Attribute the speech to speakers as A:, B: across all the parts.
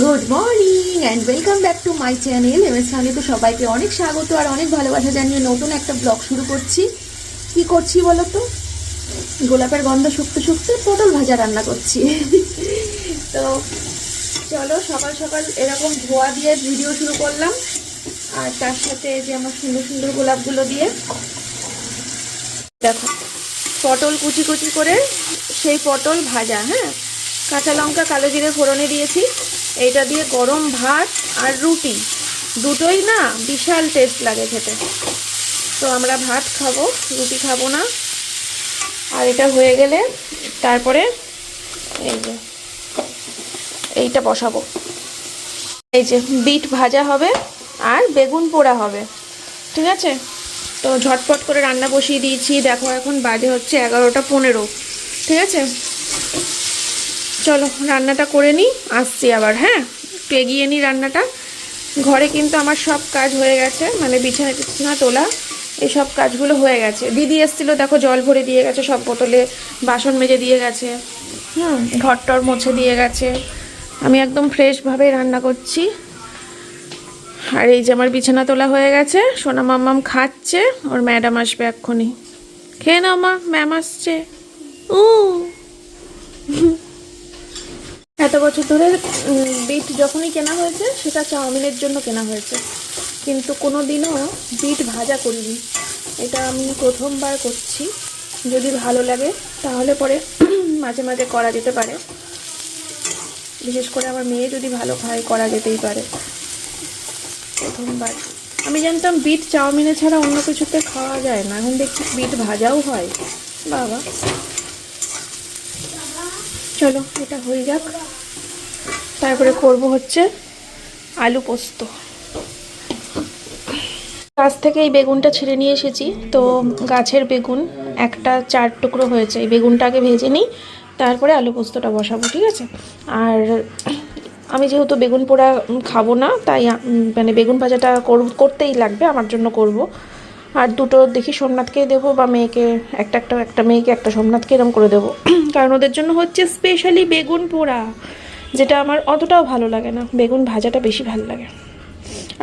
A: Good morning and welcome back to my channel M S তো সবাইকে অনেক স্বাগত আর অনেক ভালোবাসা জানিয়ে নতুন একটা ব্লগ শুরু করছি। কি করছি বলো তো গোলাপের গন্ধ শুকতে শুকতে পটল ভাজা রান্না করছি। তো চলো, সকাল সকাল এরকম ধোয়া দিয়ে ভিডিও শুরু করলাম। আর তার সাথে যে আমার সুন্দর সুন্দর গোলাপগুলো দিয়ে। দেখো, পটল কুচি কুচি করে সেই পটল ভাজা হ্যাঁ? কাঁচা লঙ্কা, কালো জিরে ফোড়নে দিয়েছি। এইটা দিয়ে গরম ভাত আর রুটি। দুটোই না বিশাল টেস্ট লাগে খেতে। তো আমরা ভাত খাব, রুটি খাব না। আর এটা হয়ে গেলে তারপরে এই যে, এইটা বসাবো। এই যে বিট ভাজা হবে আর বেগুন পোড়া হবে। ঠিক আছে? তো ঝটপট করে রান্না বসিয়ে দিয়েছি। দেখো এখন বাজে হচ্ছে এগারোটা পনেরো। ঠিক আছে? চলো, রান্নাটা করে নিই আসছি আবার হ্যাঁ? একটু এগিয়ে নিই রান্নাটা। ঘরে কিন্তু আমার সব কাজ হয়ে গেছে মানে বিছানা টিছানা তোলা এইসব কাজগুলো হয়ে গেছে। দিদি এসেছিল, দেখো, জল ভরে দিয়ে গেছে, সব বোতলে বাসন মেজে দিয়ে গেছে, হুম ঘর টর মুছে দিয়ে গেছে। আমি একদম ফ্রেশভাবে রান্না করছি। আর এই যে আমার বিছানা তোলা হয়ে গেছে, সোনা মাম্মাম খাচ্ছে, ওর ম্যাডাম আসবে এক্ষুনি। খেয়ে নাও মা, ম্যাম আসছে। উ। এত বছর ধরে বিট যখনই কেনা হয়েছে, সেটা চাউমিনের জন্য কেনা হয়েছে। কিন্তু কোনো দিনও বিট ভাজা করিনি। এটা আমি প্রথমবার করছি। যদি ভালো লাগে, তাহলে পরে মাঝে মাঝে করা যেতে পারে। বিশেষ করে আমার মেয়ে যদি ভালো খায়, করা যেতেই পারে। প্রথমবার। আমি জানতাম বিট চাউমিনে ছাড়া অন্য কিছুতে খাওয়া যায় না। এখন দেখছি বিট ভাজাও হয়। বাবা। চলো, এটা হয়ে যাক। তারপরে করব হচ্ছে আলু পোস্ত। গাছ থেকে এই বেগুনটা ছিঁড়ে নিয়ে এসেছি। তো গাছের বেগুন একটা চার টুকরো হয়েছে। এই বেগুনটাকে ভেজে নিই, তারপরে আলু পোস্তটা বসাবো, ঠিক আছে? আর আমি যেহেতু বেগুন পোড়া খাব না, তাই মানে বেগুন ভাজাটা কর- করতেই লাগবে, আমার জন্য করব। আর দুটো দেখি সোমনাথকে দেবো বা মেয়েকে, একটা একটা একটা মেয়েকে, একটা সোমনাথকে এরম করে দেবো। কারণ ওদের জন্য হচ্ছে স্পেশালি বেগুন পোড়া, যেটা আমার অতটাও ভালো লাগে না। বেগুন ভাজাটা বেশি ভালো লাগে।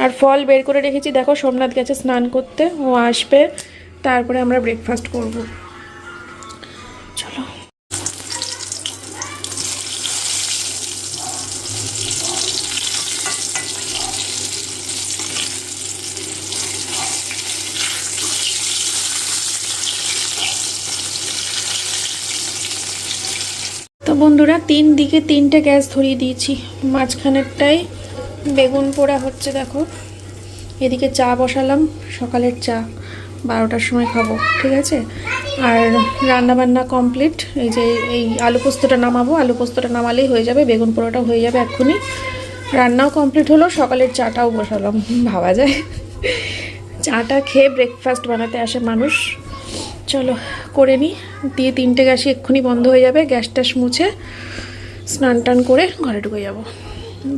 A: আর ফল বের করে রেখেছি, দেখো সোমনাথ গেছে স্নান করতে, ও আসবে, তারপরে আমরা ব্রেকফাস্ট করব চলো তো বন্ধুরা, তিন দিকে তিনটে গ্যাস ধরিয়ে দিয়েছি। মাঝখানেরটাই বেগুন পোড়া হচ্ছে, দেখো। এদিকে চা বসালাম, সকালের চা। বারোটার সময় খাব, ঠিক আছে? আর রান্না বান্না কমপ্লিট এই যে এই আলু পোস্তটা নামাবো, আলু পোস্তটা নামালেই হয়ে যাবে, বেগুন পোড়াটাও হয়ে যাবে এক্ষুনি। রান্নাও কমপ্লিট হলো, সকালের চাটাও বসালাম, ভাবা যায়। চাটা খেয়ে ব্রেকফাস্ট বানাতে আসে মানুষ। চলো, করে নিই দিয়ে তিনটে গ্যাসই এক্ষুনি বন্ধ হয়ে যাবে। গ্যাস ট্যাস মুছে স্নান টান করে ঘরে ঢুকে যাব।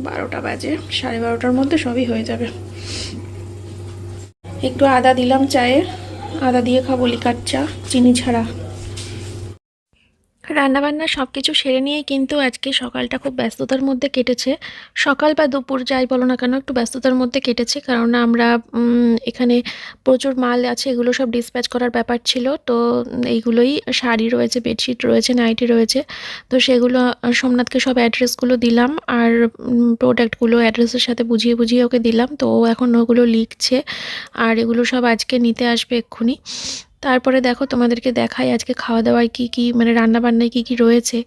A: বারোটা বাজে, সাড়ে বারোটার মধ্যে সবই হয়ে যাবে। একটু আদা দিলাম চায়ে। আদা দিয়ে খাব লিকার চা, চিনি ছাড়া। রান্নাবান্না সব কিছু সেরে নিয়েই কিন্তু আজকে সকালটা খুব ব্যস্ততার মধ্যে কেটেছে। সকাল বা দুপুর যাই বলো না কেন, একটু ব্যস্ততার মধ্যে কেটেছে। কারণ আমরা এখানে প্রচুর মাল আছে, এগুলো সব ডিসপ্যাচ করার ব্যাপার ছিল। তো এইগুলোই শাড়ি রয়েছে বেডশিট রয়েছে নাইটি রয়েছে। তো সেগুলো সোমনাথকে সব অ্যাড্রেসগুলো দিলাম আর প্রোডাক্টগুলো অ্যাড্রেসের সাথে বুঝিয়ে বুঝিয়ে ওকে দিলাম। তো ও এখন ওগুলো লিখছে আর এগুলো সব আজকে নিতে আসবে এক্ষুনি। তারপরে দেখো তোমাদেরকে দেখাই আজকে খাওয়া দাওয়ায় কি কি মানে রান্না বান্নায় কি কি রয়েছে।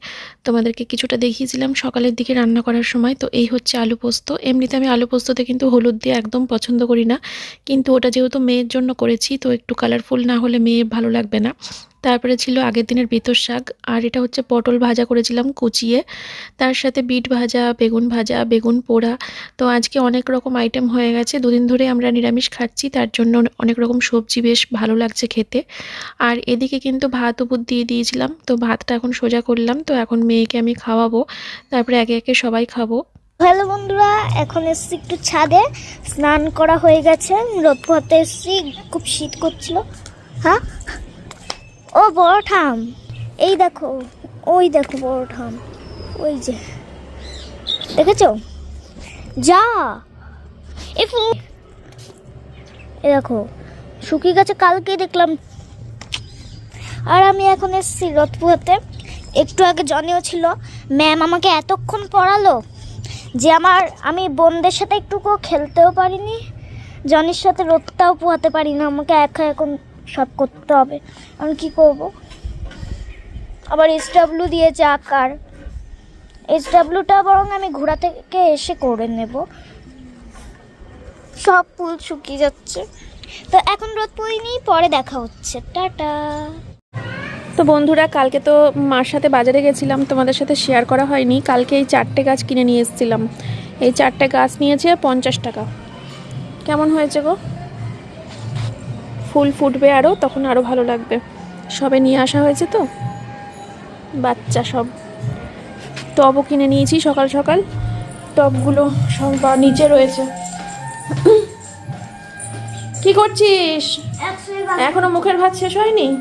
A: তোমাদেরকে কিছুটা দেখিয়েছিলাম সকালের দিকে রান্না করার সময়। তো এই হচ্ছে আলু পোস্ত। এমনিতে আমি আলু পোস্ততে কিন্তু হলুদ দিয়ে একদম পছন্দ করি না। কিন্তু ওটা যেহেতু মেয়ের জন্য করেছি, তো একটু কালারফুল না হলে মেয়ে ভালো লাগবে না। তারপরে ছিল আগের দিনের বেতর শাক, আর এটা হচ্ছে পটল ভাজা করেছিলাম কুচিয়ে। তার সাথে বিট ভাজা, বেগুন ভাজা, বেগুন পোড়া। তো আজকে অনেক রকম আইটেম হয়ে গেছে। দুদিন ধরে আমরা নিরামিষ খাচ্ছি, তার জন্য অনেক রকম সবজি বেশ ভালো লাগছে খেতে। আর এদিকে কিন্তু ভাত উপর দিয়ে দিয়েছিলাম। তো ভাতটা এখন সোজা করলাম। তো এখন মেয়েকে আমি খাওয়াবো। তারপরে একে একে সবাই খাব।
B: হ্যালো বন্ধুরা, এখন এসছি একটু ছাদে। স্নান করা হয়ে গেছে। রোদ পোহাতে এসছি। খুব শীত করছিল। হ্যাঁ? ও, বড় ঠাম। এই দেখো, ওই দেখো বড় ঠাম। ওই যে। দেখেছ? যা। এ দেখো শুকিয়ে গেছে কালকে দেখলাম। আর আমি এখন এসেছি রথপুরাতে। একটু আগে জনেও ছিল। ম্যাম আমাকে এতক্ষণ পড়ালো যে আমার, আমি বোনদের সাথে একটুকু খেলতেও পারিনি। জনের সাথে রোদটাও পোহাতে পারি না আমাকে একা এখন সব করতে হবে। আমি কি করব? আবার এস ডাব্লিউ দিয়েছে আকার। এস ডাব্লিউটা বরং আমি ঘোড়া থেকে এসে করে নেব। সব ফুল শুকিয়ে যাচ্ছে। তো এখন রোদ পড়িনি, পরে দেখা হচ্ছে। টাটা।
A: তো বন্ধুরা, কালকে তো মার সাথে বাজারে গেছিলাম, তোমাদের সাথে শেয়ার করা হয়নি। কালকে এই চারটে গাছ কিনে নিয়ে এসেছিলাম। এই চারটে গাছ নিয়েছে পঞ্চাশ টাকা। কেমন হয়েছে গো? ফুল ফুটবে আরও তখন আরও ভালো লাগবে। সবে নিয়ে আসা হয়েছে তো? বাচ্চা সব। টবও কিনে নিয়েছি সকাল সকাল। টবগুলো সব বা- নিচে রয়েছে। কি করছিস? এখনও মুখের ভাত শেষ হয়নি?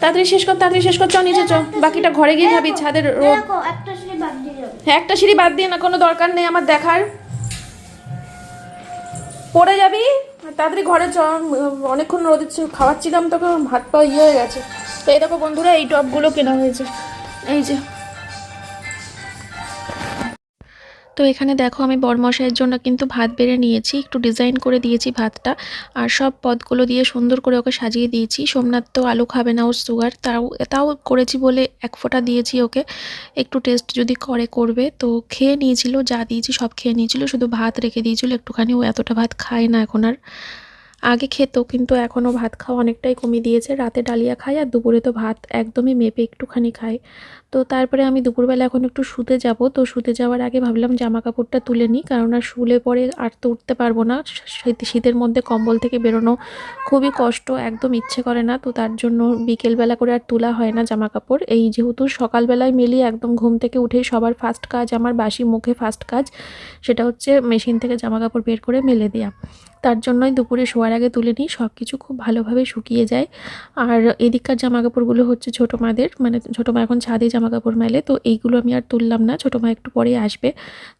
A: তাড়াতাড়ি শেষ কর তাড়াতাড়ি শেষ কর চ নিচে চ। বাকিটা ঘরে গিয়ে খাবি ছাদের রোদ
B: একটা সিঁড়ি বাদ দিয়ে যাবে।
A: হ্যাঁ একটা সিঁড়ি বাদ দিয়ে না কোনো দরকার নেই আমার দেখার। পড়ে যাবি? তাড়াতাড়ি ঘরে চ অনেকক্ষণ রোদে ছিল- খাওয়াচ্ছিলাম তোকে, ভাত পা ইয়ে হয়ে গেছে। তো এই দেখো বন্ধুরা, এই টপগুলো কেনা হয়েছে। এই যে তো এখানে দেখো আমি বরমশাইয়ের জন্য কিন্তু ভাত বেড়ে নিয়েছি, একটু ডিজাইন করে দিয়েছি ভাতটা। আর সব পদগুলো দিয়ে সুন্দর করে ওকে সাজিয়ে দিয়েছি। সোমনাথ তো আলু খাবে না ওর সুগার তাও তাও করেছি বলে এক ফোঁটা দিয়েছি ওকে। একটু টেস্ট যদি করে করবে, তো খেয়ে নিয়েছিল, যা দিয়েছি সব খেয়ে নিয়েছিল, শুধু ভাত রেখে দিয়েছিল, একটুখানি ও এতটা ভাত খায় না এখন আর। আগে খেত, কিন্তু এখনও ভাত খাওয়া অনেকটাই কমিয়ে দিয়েছে। রাতে ডালিয়া খায় আর দুপুরে তো ভাত একদমই মেপে একটুখানি খায়। তো তারপরে আমি দুপুরবেলা এখন একটু শুতে যাব। তো শুতে যাওয়ার আগে ভাবলাম জামা কাপড়টা তুলে নিই, কারণ আর শুলে পরে আর তো উঠতে পারব না। শীত- শীতের মধ্যে কম্বল থেকে বেরোনো খুবই কষ্ট, একদম ইচ্ছে করে না। তো তার জন্য বিকেলবেলা করে আর তোলা হয় না জামা কাপড় এই যেহেতু সকালবেলায় মেলি, একদম ঘুম থেকে উঠেই সবার ফার্স্ট কাজ, আমার বাসি মুখে ফার্স্ট কাজ, সেটা হচ্ছে মেশিন থেকে জামা কাপড় বের করে মেলে দেওয়া তার জন্যই দুপুরে শোয়ার আগে তুলে নিই সব কিছু খুব ভালোভাবে শুকিয়ে যায়। আর এদিককার জামা কাপড়গুলো হচ্ছে ছোটো মাদের মানে ছোটো মা এখন ছাদে জামা কাপড় মেলে, তো এইগুলো আমি আর তুললাম না, ছোটো মা একটু পরে আসবে।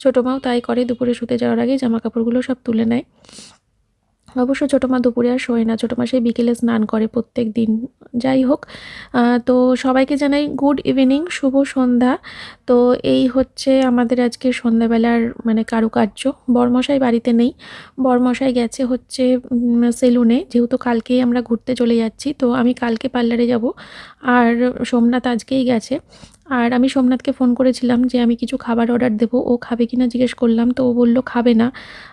A: ছোটো মাও তাই করে, দুপুরে শুতে যাওয়ার আগে জামা কাপড়গুলো সব তুলে নেয়। অবশ্য ছোটো মা দুপুরে আর শোয় না, ছোটো মা সেই বিকেলে স্নান করে প্রত্যেক দিন, যাই হোক। তো সবাইকে জানাই গুড ইভিনিং, শুভ সন্ধ্যা। তো এই হচ্ছে আমাদের আজকে সন্ধ্যাবেলার মানে কারুকার্য। বরমশাই বাড়িতে নেই, বরমশাই গেছে হচ্ছে সেলুনে। যেহেতু কালকেই আমরা ঘুরতে চলে যাচ্ছি, তো আমি কালকে পার্লারে যাব। আর সোমনাথ আজকেই গেছে। আর আমি সোমনাথকে ফোন করেছিলাম যে আমি কিছু খাবার অর্ডার দেবো, ও খাবে কিনা জিজ্ঞেস করলাম, তো ও বলল, খাবে না।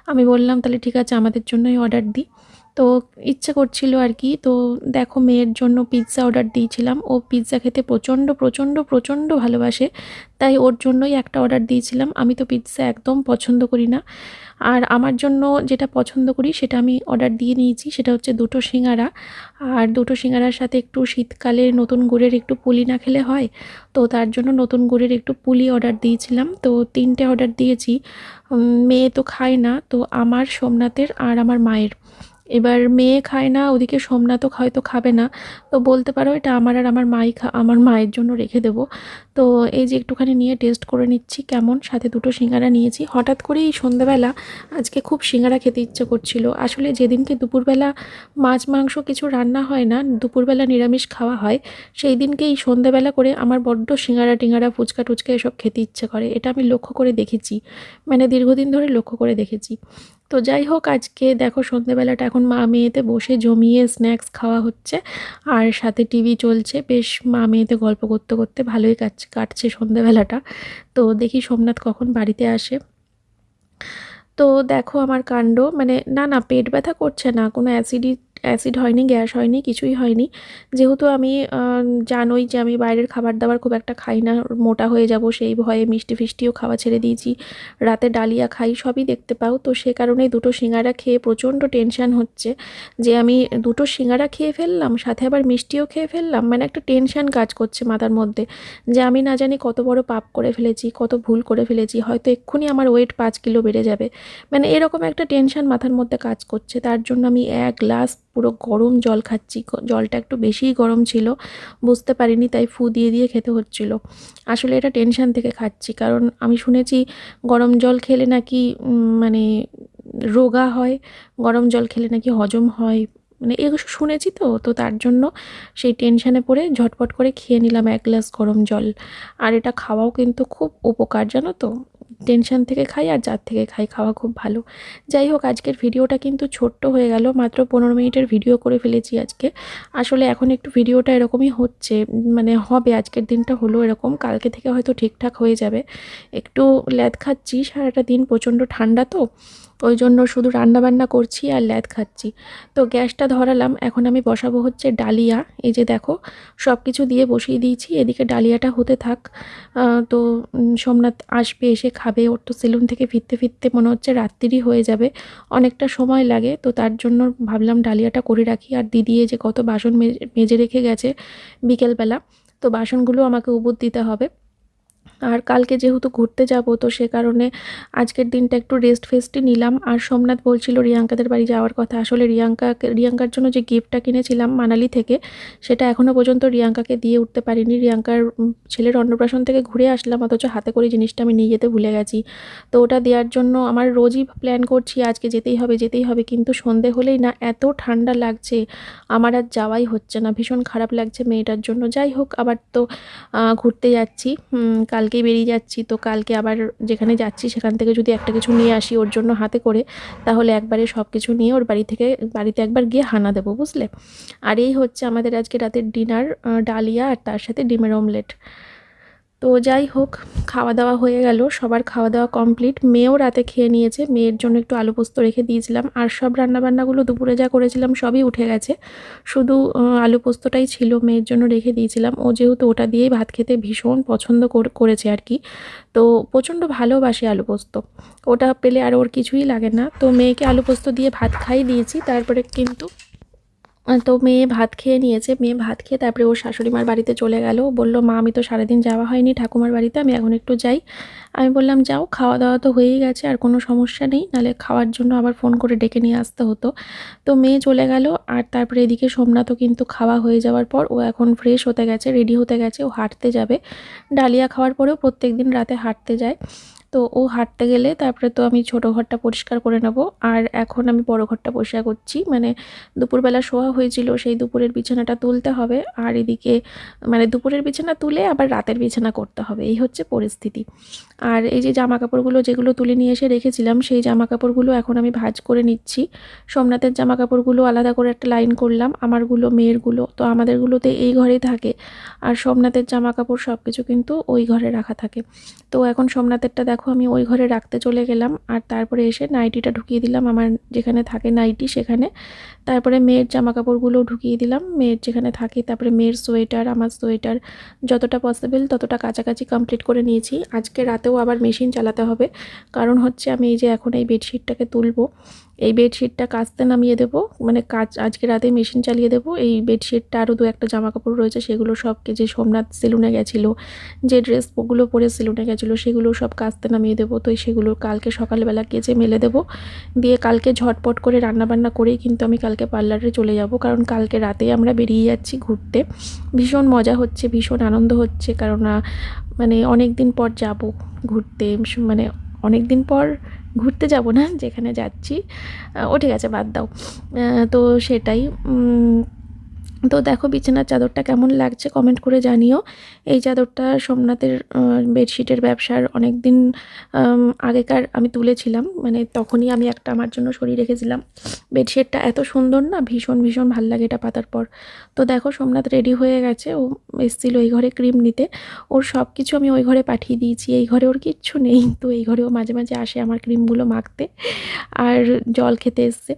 A: আমি বললাম, তাহলে ঠিক আছে, আমাদের জন্যই অর্ডার দিই তো ইচ্ছে করছিল আর কি। তো দেখো মেয়ের জন্য পিৎজা অর্ডার দিয়েছিলাম। ও পিৎজা খেতে প্রচণ্ড প্রচণ্ড প্রচণ্ড ভালোবাসে। তাই ওর জন্যই একটা অর্ডার দিয়েছিলাম। আমি তো পিৎজা একদম পছন্দ করি না। আর আমার জন্য যেটা পছন্দ করি সেটা আমি অর্ডার দিয়ে নিয়েছি। সেটা হচ্ছে দুটো সিঙ্গারা। আর দুটো সিঙ্গারার সাথে একটু শীতকালে নতুন গুড়ের একটু পুলি না খেলে হয়। তো তার জন্য নতুন গুড়ের একটু পুলি অর্ডার দিয়েছিলাম। তো তিনটে অর্ডার দিয়েছি। মেয়ে তো খায় না। তো আমার সোমনাথের আর আমার মায়ের। এবার মেয়ে খায় না, ওদিকে সোমনাথও হয়তো খাবে না। তো বলতে পারো এটা আমার আর আমার মাই খা আমার মায়ের জন্য রেখে দেবো। তো এই যে একটুখানি নিয়ে টেস্ট করে নিচ্ছি কেমন, সাথে দুটো সিঙ্গারা নিয়েছি। হঠাৎ করেই এই সন্ধ্যাবেলা আজকে খুব সিঙ্গারা খেতে ইচ্ছে করছিল। আসলে যেদিনকে দুপুরবেলা মাছ, মাংস কিছু রান্না হয় না, দুপুরবেলা নিরামিষ খাওয়া হয় সেই দিনকে এই সন্ধ্যাবেলা করে আমার বড্ড সিঙ্গারা টিঙ্গারা, ফুচকা টুচকা এসব খেতে ইচ্ছে করে। এটা আমি লক্ষ্য করে দেখেছি মানে দীর্ঘদিন ধরে লক্ষ্য করে দেখেছি। তো যাই হোক, আজকে দেখো সন্ধ্যেবেলাটা এখন মা মেয়েতে বসে জমিয়ে স্ন্যাক্স খাওয়া হচ্ছে, আর সাথে টিভি চলছে। বেশ মা মেয়েতে গল্প করতে করতে ভালোই কাটছে কাটছে সন্ধ্যাবেলাটা। তো দেখি সোমনাথ কখন বাড়িতে আসে। তো দেখো আমার কাণ্ড মানে না না, পেট ব্যথা করছে না, কোনো অ্যাসিডি অ্যাসিড হয়নি গ্যাস হয়নি, কিছুই হয়নি। যেহেতু আমি জানোই যে আমি বাইরের খাবার দাবার খুব একটা খাই না, মোটা হয়ে যাব সেই ভয়ে মিষ্টি ফিষ্টিও খাওয়া ছেড়ে দিয়েছি। রাতে ডালিয়া খাই, সবই দেখতে পাও। তো সে কারণে দুটো সিঙ্গারা খেয়ে প্রচণ্ড টেনশান হচ্ছে। যে আমি দুটো সিঙ্গারা খেয়ে ফেললাম, সাথে আবার মিষ্টিও খেয়ে ফেললাম মানে একটা টেনশান কাজ করছে মাথার মধ্যে। যে আমি না জানি কত বড় পাপ করে ফেলেছি, কত ভুল করে ফেলেছি, হয়তো এক্ষুনি আমার ওয়েট পাঁচ কিলো বেড়ে যাবে। মানে এরকম একটা টেনশন মাথার মধ্যে কাজ করছে। তার জন্য আমি এক গ্লাস পুরো গরম জল খাচ্ছি। জলটা একটু বেশিই গরম ছিল। বুঝতে পারিনি, তাই ফু দিয়ে দিয়ে খেতে হচ্ছিল। আসলে এটা টেনশান থেকে খাচ্ছি, কারণ আমি শুনেছি গরম জল খেলে নাকি মানে রোগা হয়, গরম জল খেলে নাকি হজম হয়। মানে এগুলো শুনেছি তো তো তার জন্য সেই টেনশানে পড়ে ঝটপট করে খেয়ে নিলাম এক গ্লাস গরম জল। আর এটা খাওয়াও কিন্তু খুব উপকার, জানো তো? টেনশন থেকে খাই আর যার থেকে খাই খাওয়া খুব ভালো। যাই হোক, আজকের ভিডিওটা কিন্তু ছোট্ট হয়ে গেল, মাত্র পনেরো মিনিটের ভিডিও করে ফেলেছি আজকে। আসলে এখন একটু ভিডিওটা এরকমই হচ্ছে মানে হবে, আজকের দিনটা হলো এরকম, কালকে থেকে হয়তো ঠিকঠাক হয়ে যাবে। একটু ল্যাদ খাচ্ছি, সারাটা দিন প্রচণ্ড ঠান্ডা তো, ওই জন্য শুধু রান্না বান্না করছি আর ল্যাদ খাচ্ছি। তো গ্যাসটা ধরালাম, এখন আমি বসাবো হচ্ছে ডালিয়া, এই যে দেখো সব কিছু দিয়ে বসিয়ে দিয়েছি, এদিকে ডালিয়াটা হতে থাক। তো সোমনাথ আসবে এসে খাবে। ওর তো সেলুন থেকে ফিরতে ফিরতে মনে হচ্ছে রাত্রিরই হয়ে যাবে, অনেকটা সময় লাগে। তো তার জন্য ভাবলাম ডালিয়াটা করে রাখি। আর দিদি যে কত বাসন মেজে মেজে রেখে গেছে বিকেলবেলা, তো বাসনগুলো আমাকে উবুদ দিতে হবে। আর কালকে যেহেতু ঘুরতে যাব তো সে কারণে আজকের দিনটা একটু রেস্ট ফেস্টই নিলাম। আর সোমনাথ বলছিল রিয়াঙ্কাদের বাড়ি যাওয়ার কথা। আসলে রিয়াঙ্কা রিয়াঙ্কার জন্য যে গিফটটা কিনেছিলাম মানালি থেকে সেটা এখনও পর্যন্ত রিয়াঙ্কাকে দিয়ে উঠতে পারিনি। রিয়াঙ্কার ছেলের অন্নপ্রাশন থেকে ঘুরে আসলাম অথচ হাতে করে জিনিসটা আমি নিয়ে যেতে ভুলে গেছি। তো ওটা দেওয়ার জন্য আমার রোজই প্ল্যান করছি আজকে যেতেই হবে যেতেই হবে। কিন্তু সন্ধে হলেই না এত ঠান্ডা লাগছে আমার আর যাওয়াই হচ্ছে না। ভীষণ খারাপ লাগছে মেয়েটার জন্য। যাই হোক আবার তো ঘুরতে যাচ্ছি। হুম, কালকেই বেরিয়ে যাচ্ছি। তো কালকে আবার যেখানে যাচ্ছি সেখান থেকে যদি একটা কিছু নিয়ে আসি ওর জন্য হাতে করে, তাহলে একবারে সব কিছু নিয়ে ওর বাড়ি থেকে, বাড়িতে একবার গিয়ে হানা দেবো, বুঝলে? আর এই হচ্ছে আমাদের আজকে রাতের ডিনার ডালিয়া আর তার সাথে ডিমের অমলেট তো যাই হোক খাওয়া দাওয়া হয়ে গেল, সবার খাওয়া দাওয়া কমপ্লিট মেয়েও রাতে খেয়ে নিয়েছে, মেয়ের জন্য একটু আলু পোস্ত রেখে দিয়েছিলাম, আর সব রান্নাবান্নাগুলো দুপুরে যা করেছিলাম সবই উঠে গেছে। শুধু আলু পোস্তটাই ছিল, মেয়ের জন্য রেখে দিয়েছিলাম। ও যেহেতু ওটা দিয়েই ভাত খেতে ভীষণ পছন্দ করেছে আর কি। তো প্রচণ্ড ভালোবাসে আলু পোস্ত। ওটা পেলে আর ওর কিছুই লাগে না। তো মেয়েকে আলু পোস্ত দিয়ে ভাত খাই দিয়েছি, তারপরে কিন্তু তো মেয়ে ভাত খেয়ে নিয়েছে, মেয়ে ভাত খেয়ে তারপরে ওর শাশুড়ি মার বাড়িতে চলে গেল। বলল, মা, আমি তো সারাদিন যাওয়া হয়নি ঠাকুমার বাড়িতে, আমি এখন একটু যাই। আমি বললাম, যাও খাওয়া দাওয়া তো হয়েই গেছে, আর কোনো সমস্যা নেই, নাহলে খাওয়ার জন্য আবার ফোন করে ডেকে নিয়ে আসতে হতো। তো মেয়ে চলে গেল, আর তারপরে এদিকে সোমনাথও কিন্তু খাওয়া হয়ে যাওয়ার পর ও এখন ফ্রেশ হতে গেছে রেডি হতে গেছে, ও হাঁটতে যাবে। ডালিয়া খাওয়ার পরেও প্রত্যেক দিন রাতে হাঁটতে যায়। তো ও হাঁটতে গেলে তারপরে তো আমি ছোটো ঘরটা পরিষ্কার করে নেব। আর এখন আমি বড় ঘরটা পরিষ্কার করছি। মানে দুপুরবেলা শোয়া হয়েছিল, সেই দুপুরের বিছানাটা তুলতে হবে। আর এদিকে মানে দুপুরের বিছানা তুলে আবার রাতের বিছানা করতে হবে। এই হচ্ছে পরিস্থিতি। আর এই যে জামা কাপড়গুলো যেগুলো তুলে নিয়ে এসে রেখেছিলাম, সেই জামা কাপড়গুলো এখন আমি ভাজ করে নিচ্ছি। সোমনাথের জামা কাপড়গুলো আলাদা করে একটা লাইন করলাম, আমারগুলো, মেয়েরগুলো। তো আমাদেরগুলোতে এই ঘরেই থাকে। আর সোমনাথের জামা কাপড় সব কিছু কিন্তু ওই ঘরে রাখা থাকে। তো এখন সোমনাথেরটা দেখো আমি ওই ঘরে রাখতে চলে গেলাম। আর তারপরে এসে নাইটিটা ঢুকিয়ে দিলাম, আমার যেখানে থাকে নাইটি সেখানে। তারপরে মেয়ের জামা কাপড়গুলো ঢুকিয়ে দিলাম, মেয়ের যেখানে থাকে। তারপরে মেয়ের সোয়েটার, আমার সোয়েটার, যতটা পসিবল ততটা কাছাকাছি কমপ্লিট করে নিয়েছি। আজকে রাতেও আবার মেশিন চালাতে হবে। কারণ হচ্ছে আমি এই যে এখন এই বেডশিটটাকে তুলবো, এই বেডশিটটা কাচতে নামিয়ে দেবো মানে কাজ আজকে রাতে মেশিন চালিয়ে দেবো। এই বেডশিটটা আরও দু একটা জামা কাপড় রয়েছে, সেগুলো সবকে যে সোমনাথ সেলুনে গেছিল, যে ড্রেসগুলো পরে সেলুনে গেছিল, সেগুলো সব কাচতে নামিয়ে দেবো। তো সেগুলো কালকে সকালবেলা কেচে মেলে দেবো। দিয়ে কালকে ঝটপট করে রান্নাবান্না করেই কিন্তু আমি কালকে পার্লারে চলে যাব। কারণ কালকে রাতে আমরা বেরিয়ে যাচ্ছি ঘুরতে। ভীষণ মজা হচ্ছে, ভীষণ আনন্দ হচ্ছে। কারণ মানে অনেক দিন পর যাব ঘুরতে। মানে অনেক দিন পর ঘুরতে যাব না, যেখানে যাচ্ছি। ও ঠিক আছে, বাদ দাও। তো সেটাই। তো দেখো বিছানার চাদরটা কেমন লাগছে কমেন্ট করে জানিও। এই চাদরটা সোমনাথের বেডশিটের ব্যবসার অনেক দিন আগেকার আমি তুলেছিলাম। মানে তখনই আমি একটা আমার জন্য সরিয়ে রেখেছিলাম। বেডশিটটা এত সুন্দর না, ভীষণ ভীষণ ভালো লাগে এটা পাতার পর। তো দেখো সোমনাথ রেডি হয়ে গেছে। ও এসেছিল ওই ঘরে ক্রিম নিতে। ওর সব কিছু আমি ওই ঘরে পাঠিয়ে দিয়েছি। এই ঘরে ওর কিচ্ছু নেই। তো এই ঘরেও মাঝে মাঝে আসে আমার ক্রিমগুলো মাখতে। আর জল খেতে এসছে।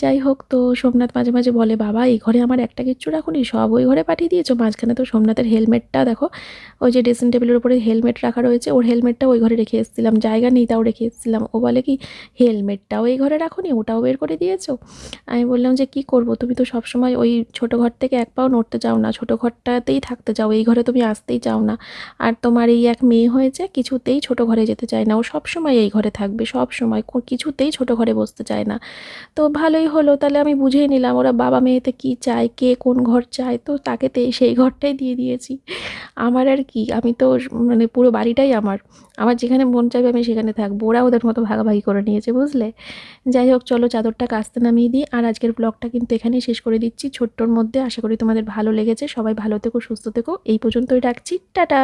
A: যাই হোক তো সোমনাথ মাঝে মাঝে বলে, বাবা, এই ঘরে আমার একটা কিচ্ছু রাখুনি, সব ওই ঘরে পাঠিয়ে দিয়েছ। মাঝখানে তো সোমনাথের হেলমেটটা দেখো, ওই যে ড্রেসিং টেবিলের উপরে হেলমেট রাখা রয়েছে, ওর হেলমেটটা ওই ঘরে রেখে এসেছিলাম, জায়গা নেই তাও রেখে এসেছিলাম। ও বলে কি, হেলমেটটাও এই ঘরে রাখুনি, ওটাও বের করে দিয়েছ? আমি বললাম যে, কি করব? তুমি তো সবসময় ওই ছোটো ঘর থেকে এক পাও নড়তে চাও না, ছোটো ঘরটাতেই থাকতে চাও, এই ঘরে তুমি আসতেই চাও না। আর তোমার এই এক মেয়ে হয়েছে, কিছুতেই ছোটো ঘরে যেতে চায় না, ও সব সময় এই ঘরে থাকবে সব সময় কিছুতেই ছোটো ঘরে বসতে চায় না। তো ভালোই হলো, তাহলে আমি বুঝেই নিলাম, ওরা বাবা মেয়েতে কি চায়, কে কোন ঘর চায় তো তাকে সেই ঘরটাই দিয়ে দিয়েছি। আমার আর কি, আমি তো মানে পুরো বাড়িটাই আমার। আমার যেখানে মন চাইবে আমি সেখানে থাকব। ওরা ওদের মতো ভাগাভাগি করে নিয়েছে, বুঝলে? যাই হোক, চলো চাদরটা কাস্তে নামিয়ে দিই। আর আজকের ব্লগটা কিন্তু এখানেই শেষ করে দিচ্ছি। ছোট্টর মধ্যে আশা করি তোমাদের ভালো লেগেছে। সবাই ভালো থেকো, সুস্থ থেকো। এই পর্যন্তই রাখছি। টাটা!